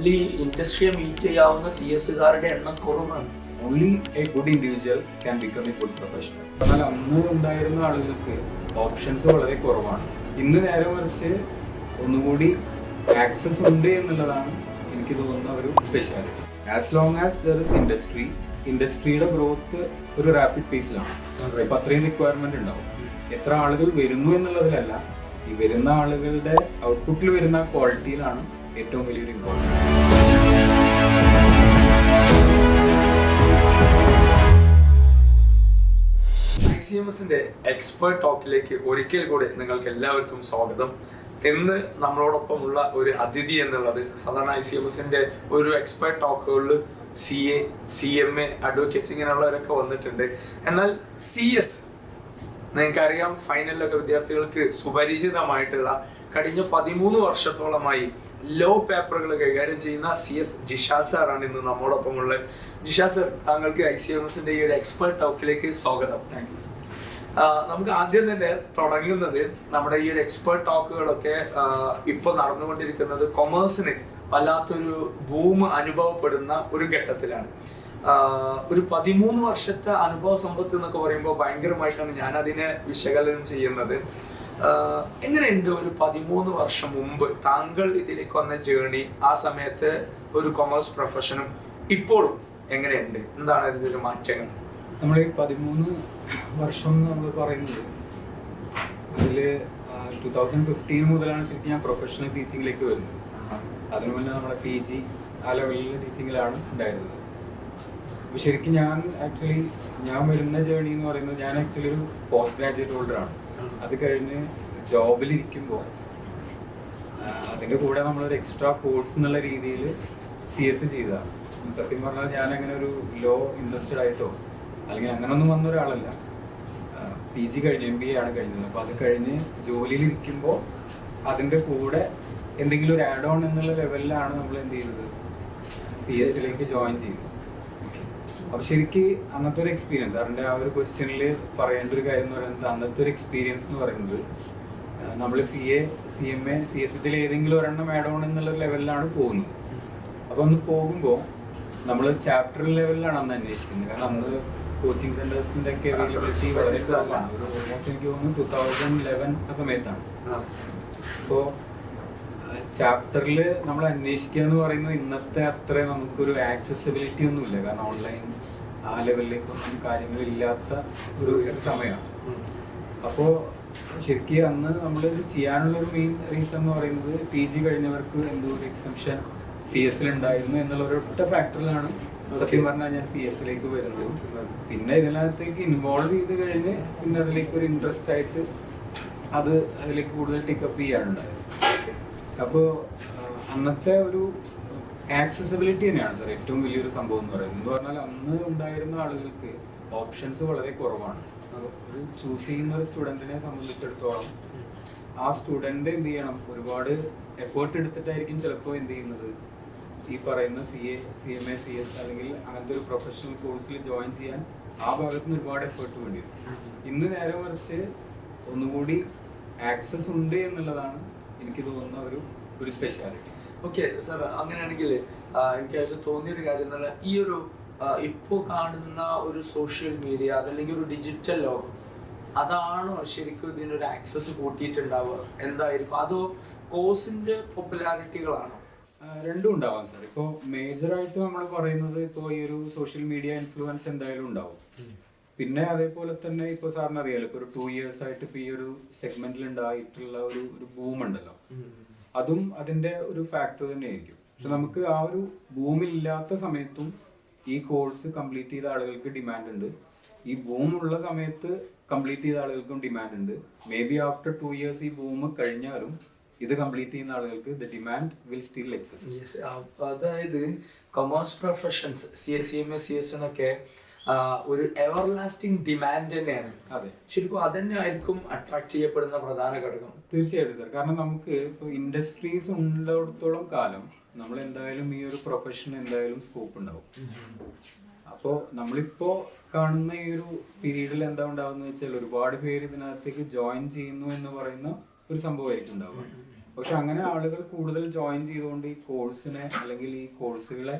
Fully ഇൻഡസ്ട്രിയെ meet ചെയ്യാവുന്ന C എസുകാരുടെ എണ്ണം കുറവാണ്. Only a good individual can become a good professional എന്നാൽ അന്ന് ഉണ്ടായിരുന്ന ആളുകൾക്ക് ഓപ്ഷൻസ് വളരെ കുറവാണ്. ഇന്ന് നേരെ മറിച്ച് ഒന്നുകൂടി ആക്സസ് ഉണ്ട് എന്നുള്ളതാണ് എനിക്ക് തോന്നുന്ന ഒരു speciality as long as there is industry ഇൻഡസ്ട്രിയുടെ growth ഒരു റാപ്പിഡ് പേസിലാണ് ഇപ്പം അത്രയും റിക്വയർമെന്റ് ഉണ്ടാവും. എത്ര ആളുകൾ വരുന്നു എന്നുള്ളതിലല്ല ഈ വരുന്ന ആളുകളുടെ ഔട്ട്പുട്ടിൽ വരുന്ന ക്വാളിറ്റിയിലാണ് ഏറ്റവും വലിയൊരു ഇമ്പോർട്ടൻസ് ഐ സി എം എസിന്റെ എക്സ്പേർട്ട് ടോക്കിലേക്ക് ഒരിക്കൽ കൂടെ നിങ്ങൾക്ക് എല്ലാവർക്കും സ്വാഗതം. ഇന്ന് നമ്മളോടൊപ്പമുള്ള ഒരു അതിഥി എന്നുള്ളത് സാധാരണ ഐ സി എം എസിന്റെ ഒരു expert ടോക്കുകളിൽ C A C M A advocates ഇങ്ങനെയുള്ളവരൊക്കെ വന്നിട്ടുണ്ട്. എന്നാൽ സി എസ് നിങ്ങൾക്കറിയാം ഫൈനലിലൊക്കെ വിദ്യാർത്ഥികൾക്ക് സുപരിചിതമായിട്ടുള്ള കഴിഞ്ഞ പതിമൂന്ന് വർഷത്തോളമായി ലോ പേപ്പറുകൾ കൈകാര്യം ചെയ്യുന്ന സി എസ് ജിഷാദ് സാറാണ് ഇന്ന് നമ്മോടൊപ്പം ഉള്ളത് ജിഷാദ് സർ താങ്കൾക്ക് ഐ സി എം എസിന്റെ ഈ ഒരു എക്സ്പേർട്ട് ടോക്കിലേക്ക് സ്വാഗതം. നമുക്ക് ആദ്യം തന്നെ തുടങ്ങുന്നത് നമ്മുടെ ഈ ഒരു എക്സ്പേർട്ട് ടോക്കുകളൊക്കെ ഇപ്പൊ നടന്നുകൊണ്ടിരിക്കുന്നത് കൊമേഴ്സിന് വല്ലാത്തൊരു ബൂം അനുഭവപ്പെടുന്ന ഒരു ഘട്ടത്തിലാണ്. ഒരു പതിമൂന്ന് വർഷത്തെ അനുഭവ സമ്പത്ത് എന്നൊക്കെ പറയുമ്പോൾ ഭയങ്കരമായിട്ടാണ് ഞാൻ അതിനെ വിശകലനം ചെയ്യുന്നത്. എങ്ങനെയുണ്ട് ഒരു പതിമൂന്ന് വർഷം മുമ്പ് താങ്കൾ ഇതിലേക്ക് വന്ന ജേണി ആ സമയത്ത് ഒരു കൊമേഴ്സ് പ്രൊഫഷനും ഇപ്പോഴും എങ്ങനെയുണ്ട്? എന്താണ് അതിന്റെ ഒരു മാറ്റങ്ങൾ? നമ്മൾ ഈ പതിമൂന്ന് വർഷം നമ്മൾ പറയുന്നത് അതിൽ ടു തൗസൻഡ് ഫിഫ്റ്റീൻ മുതലാണ് ശരിക്കും ഞാൻ പ്രൊഫഷണൽ ടീച്ചിങ്ങിലേക്ക് വരുന്നത്. അതിനു മുന്നേ നമ്മളെ പി ജി ആ ലെവലിൽ ടീച്ചിങ്ങിലാണ് ഉണ്ടായിരുന്നത്. അപ്പോൾ ശരിക്കും ഞാൻ ആക്ച്വലി ഞാൻ വരുന്ന ജേണി എന്ന് പറയുന്നത് ഞാൻ ആക്ച്വലി ഒരു പോസ്റ്റ് ഗ്രാജുവേറ്റ് ഹോൾഡറാണ് അത് കഴിഞ്ഞ് ജോബിലിരിക്കുമ്പോൾ അതിന്റെ കൂടെ നമ്മളൊരു എക്സ്ട്രാ കോഴ്സ് എന്നുള്ള രീതിയിൽ സി എസ് ചെയ്തതാണ് സത്യം പറഞ്ഞാൽ ഞാൻ അങ്ങനെ ഒരു ലോ ഇൻട്രസ്റ്റഡ് ആയിട്ടോ അല്ലെങ്കിൽ അങ്ങനെ ഒന്നും വന്ന ഒരാളല്ല. പി ജി കഴിഞ്ഞ് എം ബി എ ആണ് കഴിഞ്ഞത്. അപ്പോൾ അത് കഴിഞ്ഞ് ജോലിയിൽ ഇരിക്കുമ്പോൾ അതിന്റെ കൂടെ എന്തെങ്കിലും ഒരു ആഡ് ഓൺ എന്നുള്ള ലെവലിലാണ് നമ്മൾ എന്ത് ചെയ്തത്? സി എസിലേക്ക് ജോയിൻ ചെയ്തത്. അപ്പൊ ശരിക്ക് അന്നത്തെ ഒരു എക്സ്പീരിയൻസ് അതിന്റെ ആ ഒരു ക്വസ്റ്റ്യനിൽ പറയേണ്ട ഒരു കാര്യം എന്ന് പറയുന്നത് അന്നത്തെ ഒരു എക്സ്പീരിയൻസ് എന്ന് പറയുന്നത് നമ്മൾ C A C M A C S ഇതിൽ ഏതെങ്കിലും ഒരെണ്ണം ആഡ് ഓൺ എന്നുള്ള ലെവലിലാണ് പോകുന്നത്. അപ്പൊ അന്ന് പോകുമ്പോൾ നമ്മൾ ചാപ്റ്റർ ലെവലിലാണ് അന്ന് അന്വേഷിക്കുന്നത്. കാരണം അന്ന് കോച്ചിങ് സെന്റേഴ്സിന്റെ ഒക്കെ അവൈലബിലിറ്റി വളരെ കുറവാണ്. ഓൾമോസ്റ്റ് എനിക്ക് തോന്നുന്നു ടൂ തൗസൻഡ് ലെവൻ ആ സമയത്താണ്. അപ്പോൾ ചാപ്റ്ററിൽ നമ്മൾ അന്വേഷിക്കുക എന്ന് പറയുന്നത് ഇന്നത്തെ അത്ര നമുക്കൊരു ആക്സസിബിലിറ്റി ഒന്നുമില്ല. കാരണം ഓൺലൈൻ ആ ലെവലിലേക്കൊന്നും കാര്യങ്ങളില്ലാത്ത ഒരു സമയമാണ്. അപ്പോൾ ശരിക്കും അന്ന് നമ്മൾ ചെയ്യാനുള്ള ഒരു മെയിൻ റീസൺ എന്ന് പറയുന്നത് പി ജി കഴിഞ്ഞവർക്ക് എന്തോ ഒരു എക്സംഷൻ സി എസിൽ ഉണ്ടായിരുന്നു എന്നുള്ള ഒരൊറ്റ ഫാക്ടറിലാണ് സത്യം പറഞ്ഞാൽ ഞാൻ സി എസിലേക്ക് വരുന്നത്. പിന്നെ ഇതിനകത്തേക്ക് ഇൻവോൾവ് ചെയ്ത് കഴിഞ്ഞ് പിന്നെ അതിലേക്ക് ഒരു ഇൻട്രസ്റ്റ് ആയിട്ട് അത് അതിലേക്ക് കൂടുതൽ ടിക്കപ്പ് ചെയ്യാനുണ്ടായത്. അപ്പോൾ അന്നത്തെ ഒരു ആക്സസിബിലിറ്റി തന്നെയാണ് സാർ ഏറ്റവും വലിയൊരു സംഭവം എന്ന് പറയുന്നത്. എന്ന് പറഞ്ഞാൽ അന്ന് ഉണ്ടായിരുന്ന ആളുകൾക്ക് ഓപ്ഷൻസ് വളരെ കുറവാണ്. ഒരു ചൂസ് ചെയ്യുന്ന ഒരു സ്റ്റുഡന്റിനെ സംബന്ധിച്ചിടത്തോളം ആ സ്റ്റുഡന്റ് എന്ത് ചെയ്യണം? ഒരുപാട് എഫേർട്ട് എടുത്തിട്ടായിരിക്കും ചിലപ്പോൾ എന്ത് ചെയ്യുന്നത്? ഈ പറയുന്ന C A C M A C S അല്ലെങ്കിൽ അങ്ങനത്തെ ഒരു പ്രൊഫഷണൽ കോഴ്സിൽ ജോയിൻ ചെയ്യാൻ ആ ഭാഗത്ത് നിന്ന് ഒരുപാട് എഫേർട്ട് വേണ്ടി വരും. ഇന്ന് നേരെ മറിച്ച് ഒന്നുകൂടി ആക്സസ് ഉണ്ട് എന്നുള്ളതാണ് എനിക്ക് തോന്നുന്ന ഒരു ഒരു സ്പെഷ്യാലിറ്റി ഓക്കെ സാർ അങ്ങനെയാണെങ്കിൽ എനിക്ക് അതിൽ തോന്നിയൊരു കാര്യം എന്ന് പറഞ്ഞാൽ ഈ ഒരു ഇപ്പോൾ കാണുന്ന ഒരു സോഷ്യൽ മീഡിയ അതല്ലെങ്കിൽ ഒരു ഡിജിറ്റൽ ലോകം അതാണോ ശരിക്കും ഇതിനൊരു ആക്സസ് കൂട്ടിയിട്ടുണ്ടാവുക? എന്തായിരിക്കും? അതോ കോഴ്സിന്റെ പോപ്പുലാരിറ്റികളാണോ രണ്ടും ഉണ്ടാവാം സാർ ഇപ്പോൾ മേജറായിട്ട് നമ്മൾ പറയുന്നത് ഇപ്പോൾ ഈ ഒരു സോഷ്യൽ മീഡിയ ഇൻഫ്ലുവൻസ് എന്തായാലും ഉണ്ടാവും. പിന്നെ അതേപോലെ തന്നെ ഇപ്പോൾ സാറിന് അറിയാലോ ഇപ്പോൾ ഒരു ടു ഇയേഴ്സ് ആയിട്ട് ഇപ്പോൾ ഈ ഒരു സെഗ്മെന്റിൽ ഉണ്ടായിട്ടുള്ള ഒരു ഒരു ബൂം ഉണ്ടല്ലോ അതും അതിന്റെ ഒരു ഫാക്ടർ തന്നെയായിരിക്കും. പക്ഷെ നമുക്ക് ആ ഒരു ബൂമില്ലാത്ത സമയത്തും ഈ കോഴ്സ് കംപ്ലീറ്റ് ചെയ്ത ആളുകൾക്ക് ഡിമാൻഡ് ഉണ്ട്. ഈ ബൂം ഉള്ള സമയത്ത് കംപ്ലീറ്റ് ചെയ്ത ആളുകൾക്കും ഡിമാൻഡ് ഉണ്ട്. May be after two years ഈ ബൂം കഴിഞ്ഞാലും ഇത് കംപ്ലീറ്റ് ചെയ്യുന്ന ആളുകൾക്ക് the demand will still exist അതായത് commerce professions C S C M S C S എന്നൊക്കെ ഒരു എവർ ലാസ്റ്റിംഗ് ഡിമാൻഡ് തന്നെയാണ്. അതെ. ശരിക്കും അതന്നെ ആയിരിക്കും അട്രാക്ട് ചെയ്യപ്പെടുന്ന പ്രധാന ഘടകം? തീർച്ചയായിട്ടും സാർ കാരണം നമുക്ക് ഇപ്പോൾ ഇൻഡസ്ട്രീസ് ഉള്ളിടത്തോളം കാലം നമ്മൾ എന്തായാലും ഈ ഒരു പ്രൊഫഷൻ എന്തായാലും സ്കോപ്പ് ഉണ്ടാവും. അപ്പോൾ നമ്മളിപ്പോ കാണുന്ന ഈ ഒരു പീരീഡിൽ എന്താ ഉണ്ടാവുന്ന വെച്ചാൽ ഒരുപാട് പേര് ഇതിനകത്തേക്ക് ജോയിൻ ചെയ്യുന്നു എന്ന് പറയുന്ന ഒരു സംഭവമായിരിക്കും ഉണ്ടാവുക. പക്ഷെ അങ്ങനെ ആളുകൾ കൂടുതൽ ജോയിൻ ചെയ്തുകൊണ്ട് ഈ കോഴ്സിനെ അല്ലെങ്കിൽ ഈ കോഴ്സുകളെ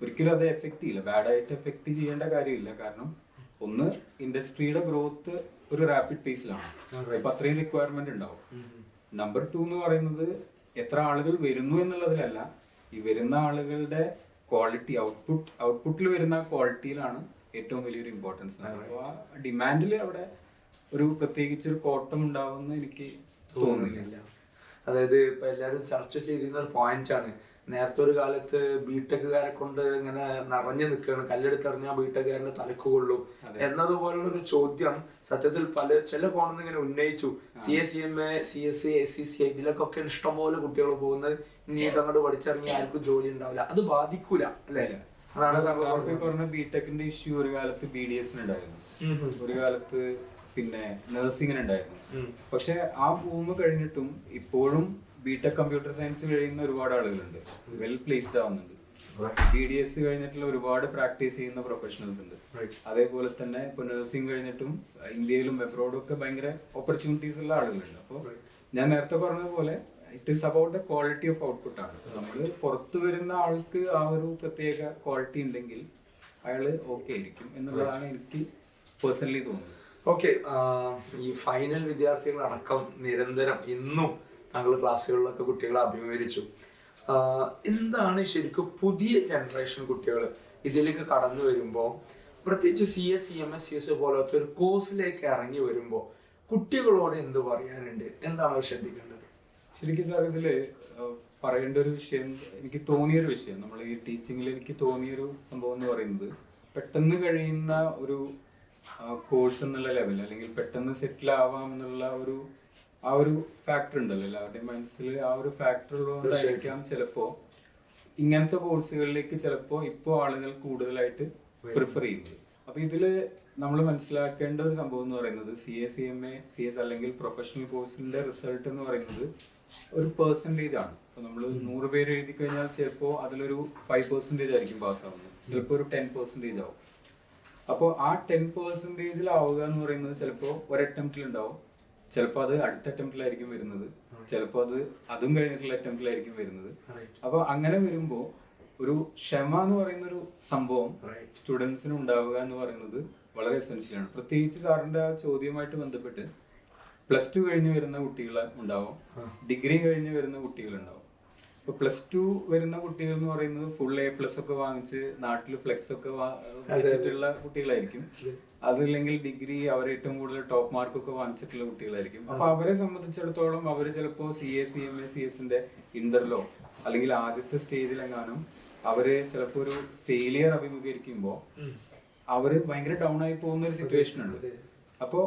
ഒരിക്കലും അത് എഫക്റ്റ് ചെയ്യില്ല. ബാഡായിട്ട് എഫക്റ്റ് ചെയ്യേണ്ട കാര്യമില്ല. കാരണം ഒന്ന് ഇൻഡസ്ട്രിയുടെ ഗ്രോത്ത് ഒരു റാപ്പിഡ് പേസിലാണ് അപ്പൊ അത്രയും റിക്വയർമെന്റ് ഉണ്ടാവും. നമ്പർ ടു എന്ന് പറയുന്നത് എത്ര ആളുകൾ വരുന്നു എന്നുള്ളതിലല്ല ഈ വരുന്ന ആളുകളുടെ ക്വാളിറ്റി ഔട്ട്പുട്ട് ഔട്ട്പുട്ടിൽ വരുന്ന ക്വാളിറ്റിയിലാണ് ഏറ്റവും വലിയൊരു ഇമ്പോർട്ടൻസ് അപ്പോൾ ആ ഡിമാൻഡിൽ അവിടെ ഒരു പ്രത്യേകിച്ച് ഒരു കോട്ടം ഉണ്ടാവുമെന്ന് എനിക്ക് തോന്നുന്നില്ല. അതായത് ഇപ്പൊ എല്ലാരും ചർച്ച ചെയ്തിരുന്ന ഒരു പോയിന്റ് ആണ്. നേരത്തെ ഒരു കാലത്ത് ബിടെക്കുകാരെ കൊണ്ട് ഇങ്ങനെ നിറഞ്ഞു നിൽക്കുകയാണ്. കല്ലെടുത്തെറിഞ്ഞാൽ ബിടെക്കുകാരന്റെ തലക്ക് കൊള്ളും എന്നതുപോലുള്ള ഒരു ചോദ്യം സത്യത്തിൽ പല ചില കോണിൽ നിന്ന് ഇങ്ങനെ ഉന്നയിച്ചു. C S C M A C S C S C C ഇതിലൊക്കെ ഇഷ്ടംപോലെ കുട്ടികൾ പോകുന്നത്. ഇനി ഇതങ്ങോട്ട് പഠിച്ചിറങ്ങി ആർക്കും ജോലി ഉണ്ടാവില്ല അത് ബാധിക്കൂല അല്ലേ? അതാണ് പറഞ്ഞ ബിടെക്കിന്റെ ഇഷ്യൂ ഒരു കാലത്ത് ബി ഡി എസിന് ഉണ്ടായിരുന്നു ഒരു കാലത്ത് പിന്നെ നഴ്സിംഗിന് ഉണ്ടായിരുന്നു പക്ഷെ ആ ഭൂമി കഴിഞ്ഞിട്ടും ഇപ്പോഴും ബിടെക് കമ്പ്യൂട്ടർ സയൻസ് കഴിയുന്ന ഒരുപാട് ആളുകളുണ്ട്. വെൽ പ്ലേസ്ഡ് ആവുന്നുണ്ട്. ബി ഡി എസ് കഴിഞ്ഞിട്ടുള്ള ഒരുപാട് പ്രാക്ടീസ് ചെയ്യുന്ന പ്രൊഫഷണൽസ് ഉണ്ട്. അതേപോലെ തന്നെ ഇപ്പൊ നഴ്സിംഗ് കഴിഞ്ഞിട്ടും ഇന്ത്യയിലും എബ്രോഡും ഒക്കെ ഭയങ്കര ഓപ്പർച്യൂണിറ്റീസ് ഉള്ള ആളുകളുണ്ട്. അപ്പോൾ ഞാൻ നേരത്തെ പറഞ്ഞതുപോലെ it is about the quality of output ആണ്. നമ്മൾ പുറത്തു വരുന്ന ആൾക്ക് ആ ഒരു പ്രത്യേക ക്വാളിറ്റി ഉണ്ടെങ്കിൽ അയാൾ ഓക്കെ ആയിരിക്കും എന്നുള്ളതാണ് എനിക്ക് പേഴ്സണലി തോന്നുന്നത്. ഓക്കെ ഈ ഫൈനൽ വിദ്യാർത്ഥികൾ അടക്കം നിരന്തരം ഇന്നും താങ്കൾ ക്ലാസ്സുകളിലൊക്കെ കുട്ടികളെ അഭിമുഖീകരിച്ചു. എന്താണ് ശരിക്കും പുതിയ ജനറേഷൻ കുട്ടികൾ ഇതിലേക്ക് കടന്നു വരുമ്പോൾ പ്രത്യേകിച്ച് C S C M S C S പോലത്തെ ഒരു കോഴ്സിലേക്ക് ഇറങ്ങി വരുമ്പോൾ കുട്ടികളോട് എന്ത് പറയാനുണ്ട്? എന്താണ് ശ്രദ്ധിക്കേണ്ടത്? ശരിക്കും സാർ ഇതിൽ പറയേണ്ട ഒരു വിഷയം എനിക്ക് തോന്നിയൊരു വിഷയം. നമ്മൾ ഈ ടീച്ചിങ്ങിൽ എനിക്ക് തോന്നിയൊരു സംഭവം എന്ന് പറയുന്നത് പെട്ടെന്ന് കഴിയുന്ന ഒരു കോഴ്സ് എന്നുള്ള ലെവൽ അല്ലെങ്കിൽ പെട്ടെന്ന് സെറ്റിൽ ആവാം എന്നുള്ള ഒരു ആ ഒരു ഫാക്ടർ ഉണ്ടല്ലോ. എല്ലാവരുടെയും മനസ്സിൽ ആ ഒരു ഫാക്ടർ ഉള്ളതുകൊണ്ടായിരിക്കാം ചിലപ്പോ ഇങ്ങനത്തെ കോഴ്സുകളിലേക്ക് ചിലപ്പോ ഇപ്പോ ആളുകൾ കൂടുതലായിട്ട് പ്രിഫർ ചെയ്യുന്നത്. അപ്പൊ ഇതിൽ നമ്മൾ മനസ്സിലാക്കേണ്ട ഒരു സംഭവം എന്ന് പറയുന്നത് C S C M A C S അല്ലെങ്കിൽ പ്രൊഫഷണൽ കോഴ്സിന്റെ റിസൾട്ട് എന്ന് പറയുന്നത് ഒരു പെർസെന്റേജ് ആണ്. അപ്പൊ നമ്മൾ നൂറ് പേര് എഴുതി കഴിഞ്ഞാൽ ചിലപ്പോൾ അതിലൊരു ഫൈവ് പെർസെന്റേജ് ആയിരിക്കും പാസ്സാവുന്നത് ചിലപ്പോ ഒരു ടെൻ പെർസെന്റേജ് ആവും. അപ്പോൾ ആ ടെൻ പെർസെന്റേജിലാവുക എന്ന് പറയുന്നത് ചിലപ്പോ ഒരു അറ്റംപ്റ്റിൽ ഉണ്ടാവും ചിലപ്പോൾ അത് അടുത്ത അറ്റംപ്റ്റിലായിരിക്കും വരുന്നത്. ചിലപ്പോൾ അത് അതും കഴിഞ്ഞിട്ടുള്ള അറ്റംപ്റ്റിലായിരിക്കും വരുന്നത്. അപ്പൊ അങ്ങനെ വരുമ്പോൾ ഒരു ക്ഷമ എന്ന് പറയുന്ന ഒരു സംഭവം സ്റ്റുഡൻസിന് ഉണ്ടാവുക എന്ന് പറയുന്നത് വളരെ എസെൻഷ്യൽ ആണ്. പ്രത്യേകിച്ച് സാറിന്റെ ആ ചോദ്യവുമായിട്ട് ബന്ധപ്പെട്ട് പ്ലസ് ടു കഴിഞ്ഞ് വരുന്ന കുട്ടികൾ ഉണ്ടാവും. ഡിഗ്രി കഴിഞ്ഞ് വരുന്ന കുട്ടികളുണ്ടാവും ഇപ്പൊ പ്ലസ് ടു വരുന്ന കുട്ടികൾ എന്ന് പറയുന്നത് ഫുൾ എ പ്ലസ് ഒക്കെ വാങ്ങിച്ച് നാട്ടിൽ ഫ്ലെക്സ് ഒക്കെ വെച്ചിട്ടുള്ള കുട്ടികളായിരിക്കും. അതില്ലെങ്കിൽ ഡിഗ്രി അവർ ഏറ്റവും കൂടുതൽ ടോപ്പ് മാർക്ക് ഒക്കെ വാങ്ങിച്ചിട്ടുള്ള കുട്ടികളായിരിക്കും. അപ്പൊ അവരെ സംബന്ധിച്ചിടത്തോളം അവർ ചിലപ്പോ C A C M A C എസിന്റെ ഇന്റർലോ അല്ലെങ്കിൽ ആദ്യത്തെ സ്റ്റേജിലെങ്ങാനും അവർ ചിലപ്പോ ഒരു ഫെയിലിയർ അഭിമുഖീകരിക്കുമ്പോൾ അവർ ഭയങ്കര ഡൗൺ ആയി പോകുന്ന ഒരു സിറ്റുവേഷൻ ഉണ്ട്. അപ്പോ